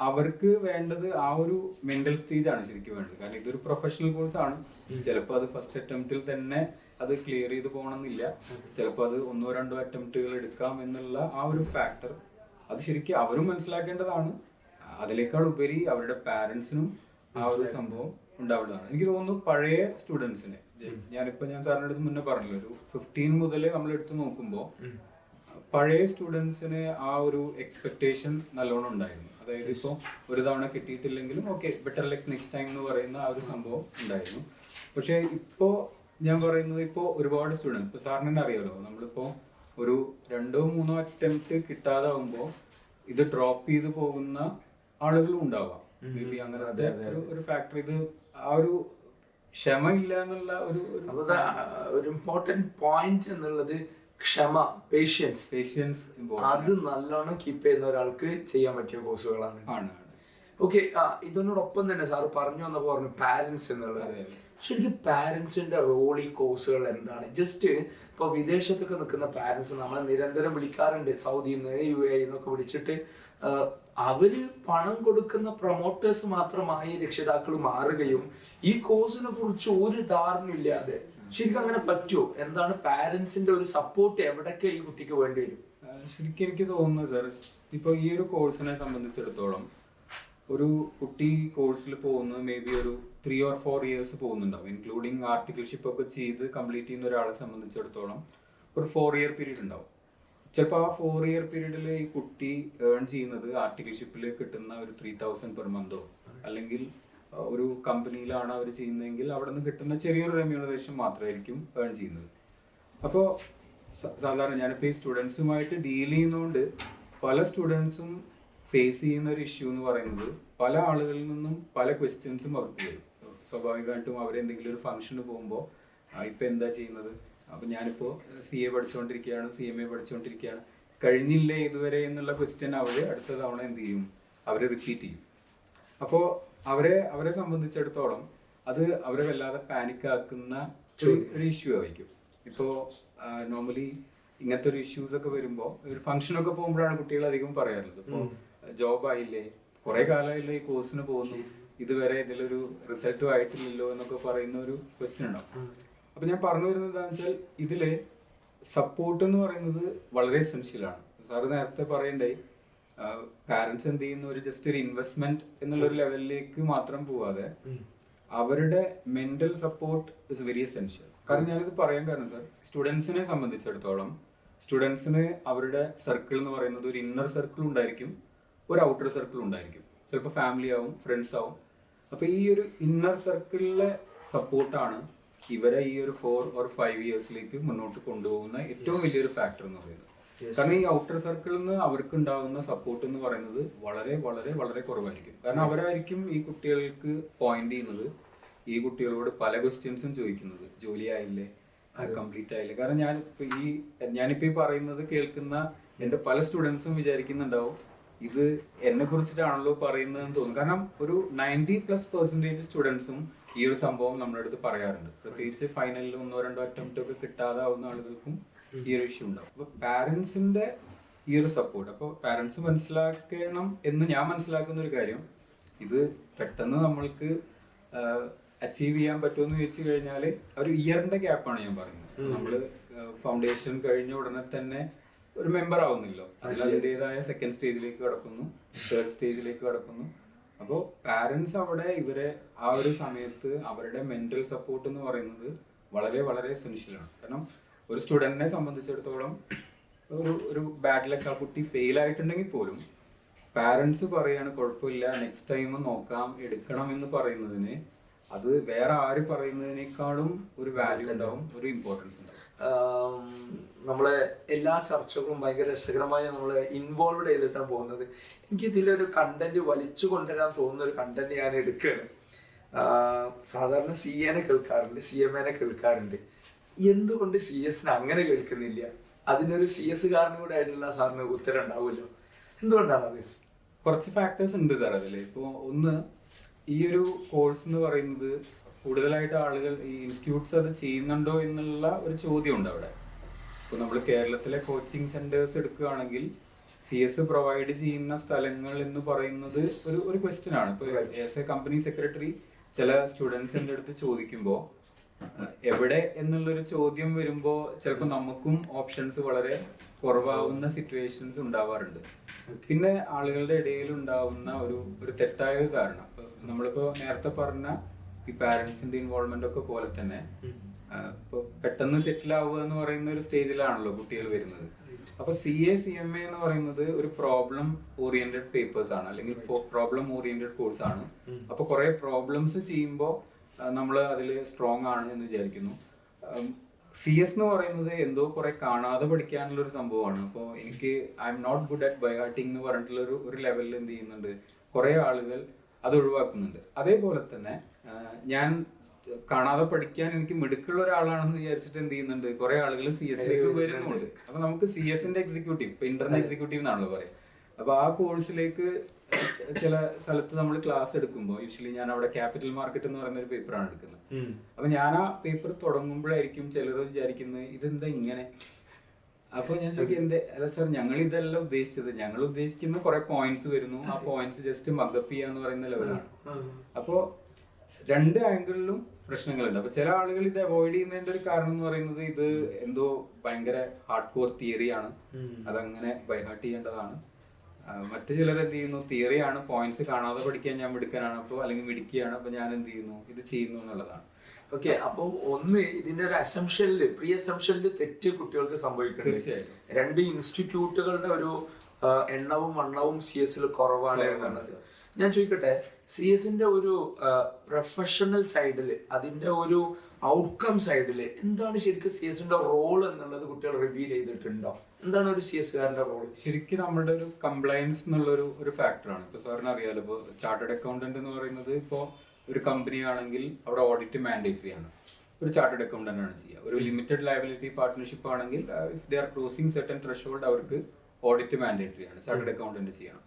അവർക്ക് വേണ്ടത് ആ ഒരു മെന്റൽ സ്റ്റേജ് ആണ് ശരിക്കും വേണ്ടത്. കാരണം ഇതൊരു പ്രൊഫഷണൽ കോഴ്സ് ആണ്. ചിലപ്പോ അത് ഫസ്റ്റ് അറ്റംപ്റ്റിൽ തന്നെ അത് ക്ലിയർ ചെയ്ത് പോകണമെന്നില്ല. ചിലപ്പോ അത് ഒന്നോ രണ്ടോ അറ്റംപ്റ്റുകൾ എടുക്കാം എന്നുള്ള ആ ഒരു ഫാക്ടർ അത് ശരിക്കും അവരും മനസ്സിലാക്കേണ്ടതാണ്. അതിനേക്കാൾ ഉപരി അവരുടെ പാരന്റ്സിനും ആ ഒരു സംഭവം ഉണ്ടാവുന്നതാണ്. എനിക്ക് തോന്നുന്നു പഴയ സ്റ്റുഡൻസിന് ഞാനിപ്പോ ഞാൻ സാറിന്റെ അടുത്ത് മുന്നേ പറഞ്ഞല്ലോ ഒരു ഫിഫ്റ്റീൻ മുതൽ നമ്മൾ എടുത്തു നോക്കുമ്പോൾ പഴയ സ്റ്റുഡൻസിന് ആ ഒരു എക്സ്പെക്ടേഷൻ നല്ലോണം ഉണ്ടായിരുന്നു. അതായത് ഇപ്പോൾ ഒരു തവണ കിട്ടിയിട്ടില്ലെങ്കിലും okay better like next time എന്ന് പറയുന്ന ആ ഒരു സംഭവം ഉണ്ടായിരുന്നു. പക്ഷേ ഇപ്പോൾ ഞാൻ പറയുന്നത് ഇപ്പോൾ ഒരുപാട് സ്റ്റുഡൻസ് ഇപ്പോൾ സാറിന് തന്നെ അറിയാമല്ലോ നമ്മളിപ്പോൾ ഒരു രണ്ടോ മൂന്നോ അറ്റംപ്റ്റ് കിട്ടാതാവുമ്പോൾ ഇത് ഡ്രോപ്പ് ചെയ്ത് പോകുന്ന ആളുകളും ഉണ്ടാവാം. അങ്ങനത്തെ ഒരു- ഫാക്ടർ ഇത് ആ ഒരു ക്ഷമ ഇല്ല എന്നുള്ള ഒരു ഒരു ഇമ്പോർട്ടന്റ് പോയിന്റ് എന്നുള്ളത് ക്ഷമ പേഷ്യൻസ് പേഷ്യൻസ് അത് നല്ലോണം കീപ്പ് ചെയ്യുന്ന ഒരാൾക്ക് ചെയ്യാൻ പറ്റിയ കോഴ്സുകളാണ് ആണ്. ഓക്കെ ഇതിനോടൊപ്പം തന്നെ സാറ് പറഞ്ഞു വന്നപ്പോ പറഞ്ഞു പാരന്റ്സ് എന്നുള്ളത്. ശരിക്കും പാരന്റ്സിന്റെ റോൾ ഈ കോഴ്സുകൾ എന്താണ്? ജസ്റ്റ് ഇപ്പൊ വിദേശത്തൊക്കെ നിൽക്കുന്ന പാരന്റ്സ് നമ്മളെ നിരന്തരം വിളിക്കാറുണ്ട്. സൗദിയിൽ നിന്ന് യു എ എന്നൊക്കെ വിളിച്ചിട്ട് അവർ പണം കൊടുക്കുന്ന പ്രൊമോട്ടേഴ്സ് മാത്രമായി രക്ഷിതാക്കൾ മാറുകയും ഈ കോഴ്സിനെ കുറിച്ച് ഒരു ധാരണയില്ലാതെ ശരിക്കും അങ്ങനെ പറ്റുമോ എന്താണ് പാരന്റ്സിന്റെ ഒരു സപ്പോർട്ട് എവിടൊക്കെ ഈ കുട്ടിക്ക് വേണ്ടി വരും? ശരിക്കും എനിക്ക് തോന്നുന്നു സാർ ഇപ്പൊ ഈ ഒരു കോഴ്സിനെ സംബന്ധിച്ചിടത്തോളം ഒരു കുട്ടി കോഴ്സിൽ പോകുന്നത് മേ ബി ഒരു ത്രീ ഓർ ഫോർ ഇയേഴ്സ് പോകുന്നുണ്ടാവും. ഇൻക്ലൂഡിങ് ആർട്ടിക്കിൾഷിപ്പ് ഒക്കെ ചെയ്ത് കംപ്ലീറ്റ് ചെയ്യുന്ന ഒരാളെ സംബന്ധിച്ചിടത്തോളം ഒരു ഫോർ ഇയർ പീരീഡ് ഉണ്ടാവും. ചിലപ്പോൾ ആ ഫോർ ഇയർ പീരീഡിൽ ഈ കുട്ടി ഏൺ ചെയ്യുന്നത് ആർട്ടിക്കിൾഷിപ്പിൽ കിട്ടുന്ന ഒരു ത്രീ തൗസൻഡ് പെർ മന്തോ അല്ലെങ്കിൽ ഒരു കമ്പനിയിലാണ് അവർ ചെയ്യുന്നതെങ്കിൽ അവിടെ നിന്ന് കിട്ടുന്ന ചെറിയൊരു റെമ്യൂണറേഷൻ മാത്രമായിരിക്കും ഏൺ ചെയ്യുന്നത്. അപ്പോൾ സാധാരണ ഞാനിപ്പോൾ ഈ സ്റ്റുഡൻസുമായിട്ട് ഡീൽ ചെയ്യുന്നതുകൊണ്ട് പല സ്റ്റുഡൻസും ഫേസ് ചെയ്യുന്ന ഒരു ഇഷ്യൂ എന്ന് പറയുന്നത് പല ആളുകളിൽ നിന്നും പല ക്വസ്റ്റ്യൻസും അവർക്ക് വരും. സ്വാഭാവികമായിട്ടും അവരെന്തെങ്കിലും ഒരു ഫംഗ്ഷന് പോകുമ്പോൾ ഇപ്പം എന്താ ചെയ്യുന്നത്? അപ്പം ഞാനിപ്പോൾ സി എ പഠിച്ചുകൊണ്ടിരിക്കുകയാണ് സി എം എ പഠിച്ചുകൊണ്ടിരിക്കുകയാണ് കഴിഞ്ഞില്ലേ ഇതുവരെ? എന്നുള്ള ക്വസ്റ്റ്യൻ അവർ അടുത്ത തവണ എന്ത് ചെയ്യും? അവരെ റിപ്പീറ്റ് ചെയ്യും. അപ്പോൾ അവരെ അവരെ സംബന്ധിച്ചിടത്തോളം അത് അവരെ വല്ലാതെ പാനിക് ആക്കുന്ന ഒരു- ഇഷ്യൂ ആയിരിക്കും. ഇപ്പോൾ നോർമലി ഇങ്ങനത്തെ ഒരു ഇഷ്യൂസ് ഒക്കെ വരുമ്പോൾ ഒരു ഫംഗ്ഷനൊക്കെ പോകുമ്പോഴാണ് കുട്ടികൾ അധികം പറയാറുള്ളത്. ഇപ്പോൾ ജോബ് ആയില്ലേ കുറെ കാലമായില്ലേ ഈ കോഴ്സിന് പോകുന്നു. ഇതുവരെ ഇതിലൊരു റിസൾട്ടും ആയിട്ടില്ലല്ലോ എന്നൊക്കെ പറയുന്ന ഒരു ക്വസ്റ്റ്യൻ ഉണ്ടാവും അപ്പൊ ഞാൻ പറഞ്ഞു വരുന്നത് എന്താണെന്ന് വെച്ചാൽ ഇതിൽ സപ്പോർട്ട് എന്ന് പറയുന്നത് വളരെ എസെൻഷ്യലാണ് സാറ് നേരത്തെ പറയണ്ടായി പാരന്റ്സ് എന്ത് ചെയ്യുന്ന? ഒരു ജസ്റ്റ് ഒരു ഇൻവെസ്റ്റ്മെന്റ് എന്നുള്ള ഒരു ലെവലിലേക്ക് മാത്രം പോവാതെ അവരുടെ mental support is very essential കാരണം ഞാനിത് പറയാൻ കാരണം സാർ സ്റ്റുഡൻസിനെ സംബന്ധിച്ചിടത്തോളം സ്റ്റുഡൻസിന് അവരുടെ സർക്കിൾ എന്ന് പറയുന്നത് ഒരു ഇന്നർ സർക്കിൾ ഉണ്ടായിരിക്കും. ഒരു ഔട്ടർ സർക്കിൾ ഉണ്ടായിരിക്കും. ചിലപ്പോൾ ഫാമിലി ആവും ഫ്രണ്ട്സ് ആവും. അപ്പൊ ഈ ഒരു ഇന്നർ സർക്കിളിലെ സപ്പോർട്ടാണ് ഇവരെ ഈ ഒരു ഫോർ ഓർ ഫൈവ് ഇയേഴ്സിലേക്ക് മുന്നോട്ട് കൊണ്ടുപോകുന്ന ഏറ്റവും വലിയൊരു ഫാക്ടർ എന്ന് പറയുന്നത്. കാരണം ഈ ഔട്ടർ സർക്കിളിൽ നിന്ന് അവർക്ക് ഉണ്ടാകുന്ന സപ്പോർട്ട് എന്ന് പറയുന്നത് വളരെ വളരെ വളരെ കുറവായിരിക്കും. കാരണം അവരായിരിക്കും ഈ കുട്ടികൾക്ക് പോയിന്റ് ചെയ്യുന്നത് ഈ കുട്ടികളോട് പല ക്വസ്റ്റ്യൻസും ചോദിക്കുന്നത്. ജോലി ആയില്ലേ? കംപ്ലീറ്റ് ആയില്ലേ? കാരണം ഞാൻ ഇപ്പൊ ഈ ഞാനിപ്പോ ഈ പറയുന്നത് കേൾക്കുന്ന എന്റെ പല സ്റ്റുഡൻസും വിചാരിക്കുന്നുണ്ടാവും ഇത് എന്നെ കുറിച്ചിട്ടാണല്ലോ പറയുന്നതെന്ന് തോന്നുന്നു. കാരണം ഒരു നയന്റി പ്ലസ് പെർസെന്റേജ് സ്റ്റുഡൻസും ഈ ഒരു സംഭവം നമ്മുടെ അടുത്ത് പറയാറുണ്ട്. പ്രത്യേകിച്ച് ഫൈനലിൽ ഒന്നോ രണ്ടോ അറ്റംപ്റ്റ് ഒക്കെ കിട്ടാതെ കിട്ടാതാവുന്ന ആളുകൾക്കും ഈ ഒരു ഇഷ്യൂ ഉണ്ടാവും. അപ്പൊ പാരന്റ്സിന്റെ ഈ ഒരു സപ്പോർട്ട് അപ്പോൾ പാരന്റ്സ് മനസ്സിലാക്കണം എന്ന് ഞാൻ മനസ്സിലാക്കുന്ന ഒരു കാര്യം ഇത് പെട്ടെന്ന് നമ്മൾക്ക് അച്ചീവ് ചെയ്യാൻ പറ്റുമെന്ന് ചോദിച്ചു കഴിഞ്ഞാൽ ഒരു ഇയറിന്റെ ഗ്യാപ്പാണ് ഞാൻ പറയുന്നത്. നമ്മൾ ഫൗണ്ടേഷൻ കഴിഞ്ഞ ഉടനെ തന്നെ ഒരു മെമ്പർ ആവുന്നില്ലോ. അതിൽ അതിന്റെതായ സെക്കൻഡ് സ്റ്റേജിലേക്ക് കടക്കുന്നു തേർഡ് സ്റ്റേജിലേക്ക് കടക്കുന്നു. അപ്പോൾ പാരൻസ് അവിടെ ഇവരെ ആ ഒരു സമയത്ത് അവരുടെ മെന്റൽ സപ്പോർട്ട് എന്ന് പറയുന്നത് വളരെ വളരെ എസെൻഷ്യലാണ് കാരണം ഒരു സ്റ്റുഡന്റിനെ സംബന്ധിച്ചിടത്തോളം ഒരു ഒരു ബാഡ് ലക്ക് ആ കുട്ടി ഫെയിൽ ആയിട്ടുണ്ടെങ്കിൽ പോലും പാരൻസ് പറയാണ് കുഴപ്പമില്ല നെക്സ്റ്റ് ടൈം നോക്കാം എടുക്കണം എന്ന് പറയുന്നതിന് അത് വേറെ ആര് പറയുന്നതിനേക്കാളും ഒരു വാല്യൂ ഉണ്ടാവും ഒരു ഇമ്പോർട്ടൻസ് ഉണ്ടാവും. നമ്മളെ എല്ലാ ചർച്ചകളും ഭയങ്കര രസകരമായി നമ്മളെ ഇൻവോൾവ് ചെയ്തിട്ടാണ് പോകുന്നത്. എനിക്ക് ഇതിലൊരു കണ്ടന്റ് വലിച്ചു കൊണ്ടുവരാൻ തോന്നുന്ന ഒരു കണ്ടന്റ് ഞാൻ എടുക്കുകയാണ്. സാധാരണ സി എനെ കേൾക്കാറുണ്ട് സി എം എനെ കേൾക്കാറുണ്ട്. എന്തുകൊണ്ട് സി എസിനെ അങ്ങനെ കേൾക്കുന്നില്ല? അതിനൊരു സി എസ് കാരനും കൂടെ ആയിട്ടുള്ള സാറിന് ഉത്തരം ഉണ്ടാവുമല്ലോ? എന്തുകൊണ്ടാണ് അത്? കുറച്ച് ഫാക്ടേഴ്സ് ഉണ്ട് സാർ അതിൽ ഇപ്പോൾ ഒന്ന് ഈ ഒരു കോഴ്സ് എന്ന് പറയുന്നത് കൂടുതലായിട്ട് ആളുകൾ ഈ ഇൻസ്റ്റിറ്റ്യൂട്ട്സ് അത് ചെയ്യുന്നുണ്ടോ എന്നുള്ള ഒരു ചോദ്യം ഉണ്ട് അവിടെ. ഇപ്പോൾ നമ്മൾ കേരളത്തിലെ കോച്ചിങ് സെന്റേഴ്സ് എടുക്കുകയാണെങ്കിൽ സി എസ് പ്രൊവൈഡ് ചെയ്യുന്ന സ്ഥലങ്ങൾ എന്ന് പറയുന്നത് ഒരു ഒരു ക്വസ്റ്റ്യൻ ആണ്. ഇപ്പോൾ ആസ് എ കമ്പനി സെക്രട്ടറി ചില സ്റ്റുഡൻസിന്റെ അടുത്ത് ചോദിക്കുമ്പോൾ എവിടെ എന്നുള്ളൊരു ചോദ്യം വരുമ്പോൾ ചിലപ്പോൾ നമുക്കും ഓപ്ഷൻസ് വളരെ കുറവാകുന്ന സിറ്റുവേഷൻസ് ഉണ്ടാവാറുണ്ട്. പിന്നെ ആളുകളുടെ ഇടയിൽ ഉണ്ടാവുന്ന ഒരു ഒരു തെറ്റായ ഒരു ധാരണ ഇപ്പൊ നമ്മളിപ്പോ നേരത്തെ പറഞ്ഞ ഈ പാരന്റ്സിന്റെ ഇൻവോൾവ്മെന്റ് ഒക്കെ പോലെ തന്നെ. പെട്ടെന്ന് സെറ്റിൽ ആവുക എന്ന് പറയുന്ന ഒരു സ്റ്റേജിലാണല്ലോ കുട്ടികൾ വരുന്നത്. അപ്പൊ C A C M A എന്ന് പറയുന്നത് ഒരു പ്രോബ്ലം ഓറിയന്റഡ് പേപ്പേഴ്സ് ആണ്. അല്ലെങ്കിൽ പ്രോബ്ലം ഓറിയന്റഡ് കോഴ്സ് ആണ്. അപ്പൊ കുറെ പ്രോബ്ലംസ് ചെയ്യുമ്പോൾ നമ്മൾ അതിൽ സ്ട്രോങ് ആണ് എന്ന് വിചാരിക്കുന്നു. സി എസ് എന്ന് പറയുന്നത് എന്തോ കുറെ കാണാതെ പഠിക്കാനുള്ള ഒരു സംഭവമാണ്. അപ്പോൾ എനിക്ക് I am not good at ബയോട്ടിങ് എന്ന് പറഞ്ഞിട്ടുള്ള ഒരു ഒരു ലെവലിൽ എന്ത് ചെയ്യുന്നുണ്ട്? കുറെ ആളുകൾ അത് ഒഴിവാക്കുന്നുണ്ട്. അതേപോലെ തന്നെ ഞാൻ കാണാതെ പഠിക്കാൻ എനിക്ക് മിടുക്കുള്ള ഒരാളാണെന്ന് വിചാരിച്ചിട്ട് എന്ത് ചെയ്യുന്നുണ്ട്? കുറെ ആളുകൾ സി എസിലേക്ക് വരുന്നുണ്ട്. അപ്പൊ നമുക്ക് സി എസിന്റെ എക്സിക്യൂട്ടീവ് ഇപ്പൊ ഇന്റർനെറ്റ് എക്സിക്യൂട്ടീവ് എന്നാണല്ലോ പറയാം അപ്പൊ ആ കോഴ്സിലേക്ക് ചില സ്ഥലത്ത് നമ്മൾ ക്ലാസ് എടുക്കുമ്പോൾ യൂഷ്വലി ഞാൻ അവിടെ ക്യാപിറ്റൽ മാർക്കറ്റ് എന്ന് പറയുന്ന ഒരു പേപ്പറാണ് എടുക്കുന്നത്. അപ്പൊ ഞാൻ ആ പേപ്പർ തുടങ്ങുമ്പോഴായിരിക്കും ചിലർ വിചാരിക്കുന്നത് ഇതെന്താ ഇങ്ങനെ? അപ്പൊ ഞാൻ ചോദിക്കും എന്റെ അല്ല സാർ ഞങ്ങൾ ഇതല്ല ഉദ്ദേശിച്ചത്. ഞങ്ങൾ ഉദ്ദേശിക്കുന്ന കുറെ പോയിന്റ്സ് വരുന്നു. ആ പോയിന്റ്സ് ജസ്റ്റ് മഗപ്പ് ചെയ്യാന്ന് പറയുന്ന ലെവലാണ് അപ്പോ രണ്ട് ആംഗിളിലും പ്രശ്നങ്ങളുണ്ട്. അപ്പൊ ചില ആളുകൾ ഇത് അവോയ്ഡ് ചെയ്യുന്നതിന്റെ ഒരു കാരണം എന്ന് പറയുന്നത് ഇത് എന്തോ ഭയങ്കര ഹാർഡ് കോർ തിയറിയാണ് അതങ്ങനെ ബൈഹാർട്ട് ചെയ്യേണ്ടതാണ്. മറ്റു ചിലർ എന്ത് ചെയ്യുന്നു? തിയറിയാണ് പോയിന്റ്സ് കാണാതെ പഠിക്കാൻ ഞാൻ മിടുക്കാനാണ്. അപ്പോൾ അല്ലെങ്കിൽ മിടുക്കിയാണ്. അപ്പൊ ഞാൻ എന്ത് ചെയ്യുന്നു? ഇത് ചെയ്യുന്നു എന്നുള്ളതാണ്. ഓക്കെ അപ്പൊ ഒന്ന് ഇതിന്റെ ഒരു അസംഷനിൽ പ്രീ അസംഷനിൽ തെറ്റ് കുട്ടികൾക്ക് സംഭവിക്കുന്നുണ്ട് തീർച്ചയായും. രണ്ട് ഇൻസ്റ്റിറ്റ്യൂട്ടുകളുടെ ഒരു എണ്ണവും വണ്ണവും സി എസിൽ കുറവാണ് എന്നുള്ളത്. ഞാൻ ചോദിക്കട്ടെ സി എസിന്റെ ഒരു പ്രൊഫഷണൽ സൈഡിൽ അതിന്റെ ഒരു ഔട്ട്കം സൈഡിൽ എന്താണ് ശരിക്കും സി എസിന്റെ റോൾ എന്നുള്ളത് കുട്ടികൾ റിവീൽ ചെയ്തിട്ടുണ്ടോ? എന്താണ് ഒരു സി എസ് കാരന്റെ റോൾ ശരിക്കും നമ്മുടെ ഒരു കംപ്ലയൻസ് എന്നുള്ളൊരു ഒരു ഫാക്ടറാണ് ഇപ്പൊ സാറിന് അറിയാലോ ഇപ്പോൾ ചാർട്ടേഡ് അക്കൗണ്ടന്റ് എന്ന് പറയുന്നത് ഇപ്പോൾ ഒരു കമ്പനി ആണെങ്കിൽ അവിടെ ഓഡിറ്റ് മാൻഡേറ്ററി ആണ്. ഒരു ചാർട്ടേഡ് അക്കൗണ്ടന്റ് ആണ് ചെയ്യുക ഒരു ലിമിറ്റഡ് ലയബിലിറ്റി പാർട്ട്ണർഷിപ്പ് ആണെങ്കിൽ if they are crossing certain threshold അവർക്ക് ഓഡിറ്റ് മാൻഡേറ്ററി ആണ് ചാർട്ടേഡ് അക്കൗണ്ടന്റ് ചെയ്യണം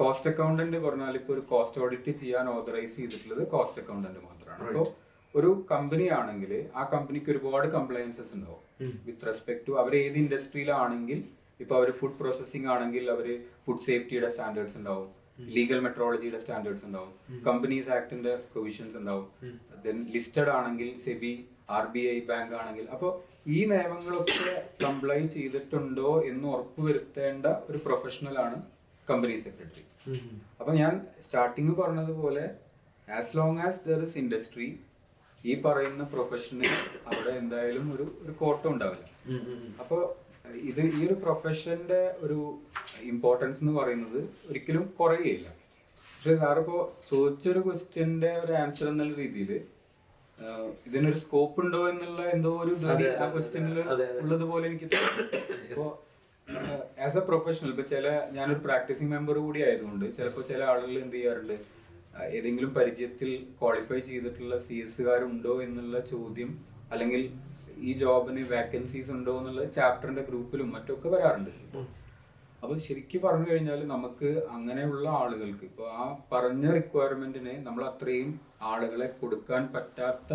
കോസ്റ്റ് അക്കൗണ്ടന്റ് പറഞ്ഞാൽ ഇപ്പോൾ ഒരു കോസ്റ്റ് ഓഡിറ്റ് ചെയ്യാൻ ഓതറൈസ് ചെയ്തിട്ടുള്ളത് കോസ്റ്റ് അക്കൗണ്ടന്റ് മാത്രമാണ് അപ്പോൾ ഒരു കമ്പനി ആണെങ്കിൽ ആ കമ്പനിക്ക് ഒരുപാട് കംപ്ലയൻസസ് ഉണ്ടാവും. വിത്ത് റെസ്പെക്ട് ടു അവർ ഏത് ഇൻഡസ്ട്രിയിലാണെങ്കിൽ ഇപ്പൊ അവർ ഫുഡ് പ്രോസസ്സിംഗ് ആണെങ്കിൽ അവർ ഫുഡ് സേഫ്റ്റിയുടെ സ്റ്റാൻഡേർഡ്സ് ഉണ്ടാവും. ലീഗൽ മെട്രോളജിയുടെ സ്റ്റാൻഡേർഡ്സ് ഉണ്ടാവും. കമ്പനീസ് ആക്ടിന്റെ പ്രൊവിഷൻസ് ഉണ്ടാവും. ദെൻ ലിസ്റ്റഡ് ആണെങ്കിൽ SEBI R B I bank ആണെങ്കിൽ അപ്പോൾ ഈ നിയമങ്ങളൊക്കെ കംപ്ലൈ ചെയ്തിട്ടുണ്ടോ എന്ന് ഉറപ്പുവരുത്തേണ്ട ഒരു പ്രൊഫഷണലാണ് കമ്പനി സെക്രട്ടറി അപ്പൊ ഞാൻ സ്റ്റാർട്ടിങ് പറഞ്ഞതുപോലെ as long as there is industry ഈ പറയുന്ന പ്രൊഫഷന് അവിടെ എന്തായാലും ഒരു ഒരു കോട്ടം ഉണ്ടാവില്ല. അപ്പൊ ഇത് ഈ ഒരു പ്രൊഫഷന്റെ ഒരു ഇമ്പോർട്ടൻസ് എന്ന് പറയുന്നത് ഒരിക്കലും കുറയുകയില്ല പക്ഷെ സാറിപ്പോ ചോദിച്ചൊരു ക്വസ്റ്റ്യന്റെ ഒരു ആൻസർ എന്നുള്ള രീതിയിൽ ഇതിനൊരു സ്കോപ്പ് ഉണ്ടോ എന്നുള്ള എന്തോ ഒരു ആ ക്വസ്റ്റ്യനിൽ ഉള്ളതുപോലെ എനിക്ക് ആസ് എ പ്രൊഫഷണൽ ഇപ്പൊ ചില ഞാനൊരു പ്രാക്ടീസിങ് മെമ്പർ കൂടി ആയതുകൊണ്ട് ചിലപ്പോൾ ചില ആളുകൾ എന്ത് ചെയ്യാറുണ്ട്? ഏതെങ്കിലും പരിചയത്തിൽ ക്വാളിഫൈ ചെയ്തിട്ടുള്ള സി എസ്സുകാരുണ്ടോ എന്നുള്ള ചോദ്യം അല്ലെങ്കിൽ ഈ ജോബിന് വേക്കൻസീസ് ഉണ്ടോ എന്നുള്ള ചാപ്റ്ററിന്റെ ഗ്രൂപ്പിലും മറ്റൊക്കെ വരാറുണ്ട്. അപ്പൊ ശരിക്കും പറഞ്ഞു കഴിഞ്ഞാൽ നമുക്ക് അങ്ങനെയുള്ള ആളുകൾക്ക് ഇപ്പൊ ആ പറഞ്ഞ റിക്വയർമെന്റിന് നമ്മൾ അത്രയും ആളുകളെ കൊടുക്കാൻ പറ്റാത്ത